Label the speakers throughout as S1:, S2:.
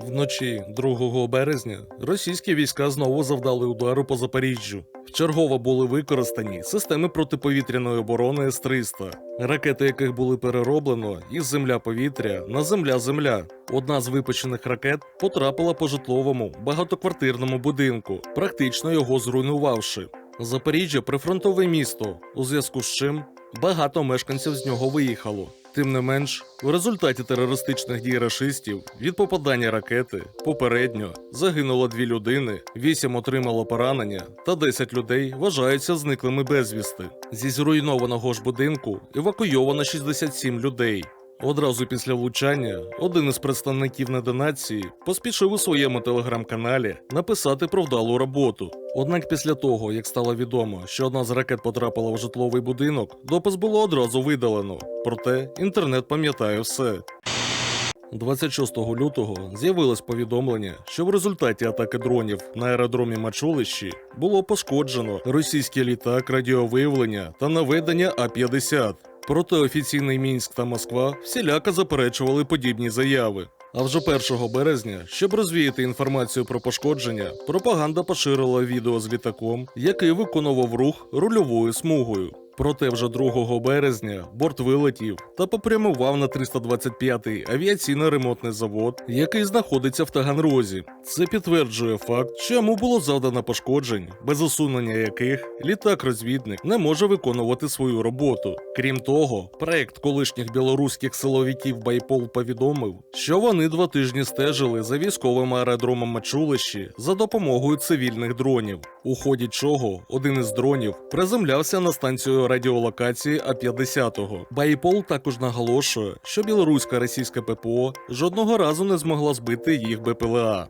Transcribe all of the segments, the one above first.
S1: Вночі 2 березня російські війська знову завдали удару по Запоріжжю. Вчергово були використані системи протиповітряної оборони С-300, ракети яких були перероблено із земля-повітря на земля-земля. Одна з випущених ракет потрапила по житловому багатоквартирному будинку, практично його зруйнувавши. Запоріжжя прифронтове місто, у зв'язку з чим багато мешканців з нього виїхало. Тим не менш, в результаті терористичних дій рашистів від попадання ракети попередньо загинуло дві людини, вісім отримало поранення, та 10 людей вважаються зниклими безвісти. Зі зруйнованого ж будинку евакуйовано 67 людей. Одразу після влучання один із представників недонації поспішив у своєму телеграм-каналі написати про вдалу роботу. Однак після того, як стало відомо, що одна з ракет потрапила в житловий будинок, допис було одразу видалено. Проте інтернет пам'ятає все. 26 лютого з'явилось повідомлення, що в результаті атаки дронів на аеродромі Мачулищі було пошкоджено російський літак радіовиявлення та наведення А-50. Проте офіційний Мінськ та Москва всіляко заперечували подібні заяви. А вже 1 березня, щоб розвіяти інформацію про пошкодження, пропаганда поширила відео з літаком, який виконував рух рульовою смугою. Проте вже 2 березня борт вилетів та попрямував на 325-й авіаційно-ремонтний завод, який знаходиться в Таганрозі. Це підтверджує факт, що йому було завдано пошкоджень, без усунення яких літак-розвідник не може виконувати свою роботу. Крім того, проект колишніх білоруських силовиків Байпол повідомив, що вони два тижні стежили за військовим аеродромом Мачулищі за допомогою цивільних дронів, у ході чого один із дронів приземлявся на станцію радіолокації А-50. Байпол також наголошує, що білоруська російська ППО жодного разу не змогла збити їх БПЛА.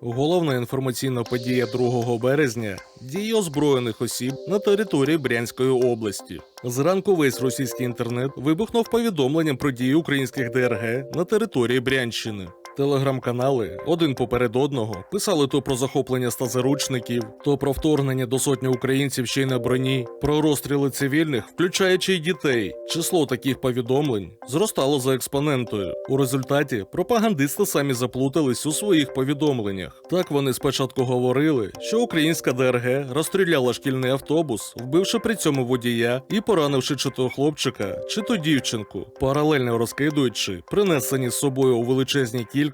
S1: Головна інформаційна подія 2 березня дії озброєних осіб на території Брянської області. Зранку весь російський інтернет вибухнув повідомленням про дії українських ДРГ на території Брянщини. Телеграм-канали один поперед одного писали то про захоплення ста заручників, то про вторгнення до сотні українців ще й на броні, про розстріли цивільних, включаючи й дітей. Число таких повідомлень зростало за експонентою. У результаті пропагандисти самі заплутались у своїх повідомленнях. Так вони спочатку говорили, що українська ДРГ розстріляла шкільний автобус, вбивши при цьому водія і поранивши чи то хлопчика, чи то дівчинку, паралельно розкидуючи принесені з собою у величезній кількості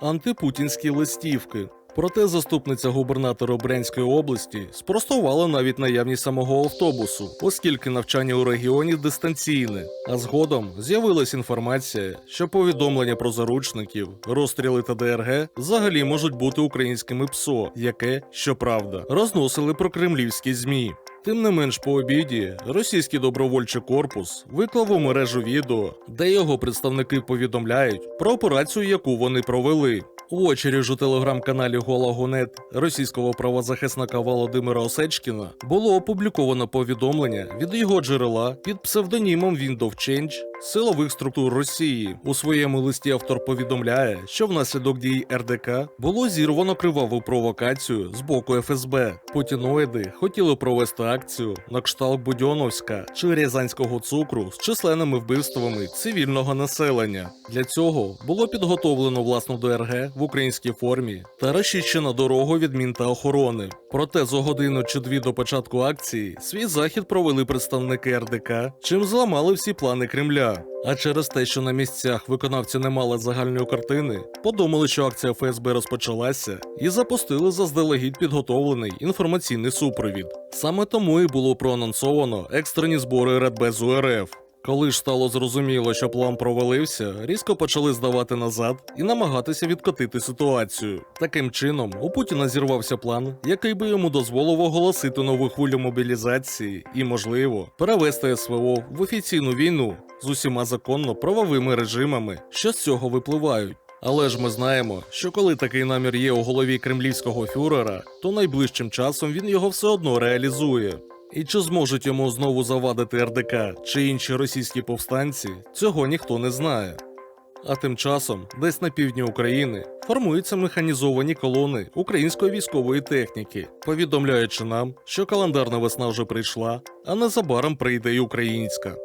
S1: антипутінські листівки. Проте заступниця губернатора Брянської області спростувала навіть наявність самого автобусу, оскільки навчання у регіоні дистанційне. А згодом з'явилась інформація, що повідомлення про заручників, розстріли та ДРГ взагалі можуть бути українськими ПСО, яке, щоправда, розносили про кремлівські змі. Тим не менш по обіді російський добровольчий корпус виклав у мережу відео, де його представники повідомляють про операцію, яку вони провели. Увечері ж у телеграм-каналі Голагонет російського правозахисника Володимира Осечкіна було опубліковано повідомлення від його джерела під псевдонімом Windowchange силових структур Росії. У своєму листі автор повідомляє, що внаслідок дій РДК було зірвано криваву провокацію з боку ФСБ. Путіноїди хотіли провести акцію на кшталт Будьоновська чи Рязанського цукру з численними вбивствами цивільного населення. Для цього було підготовлено власну ДРГ в українській формі та розчищено дорогу від мін та охорони. Проте за годину чи дві до початку акції свій захід провели представники РДК, чим зламали всі плани Кремля. А через те, що на місцях виконавці не мали загальної картини, подумали, що акція ФСБ розпочалася, і запустили заздалегідь підготовлений інформаційний супровід. Саме тому і було проанонсовано екстрені збори Радбезу РФ. Коли ж стало зрозуміло, що план провалився, різко почали здавати назад і намагатися відкотити ситуацію. Таким чином, у Путіна зірвався план, який би йому дозволив оголосити нову хвилю мобілізації і, можливо, перевести СВО в офіційну війну з усіма законно правовими режимами, що з цього випливають. Але ж ми знаємо, що коли такий намір є у голові кремлівського фюрера, то найближчим часом він його все одно реалізує. І чи зможуть йому знову завадити РДК чи інші російські повстанці, цього ніхто не знає. А тим часом, десь на півдні України, формуються механізовані колони української військової техніки, повідомляючи нам, що календарна весна вже прийшла, а незабаром прийде і українська.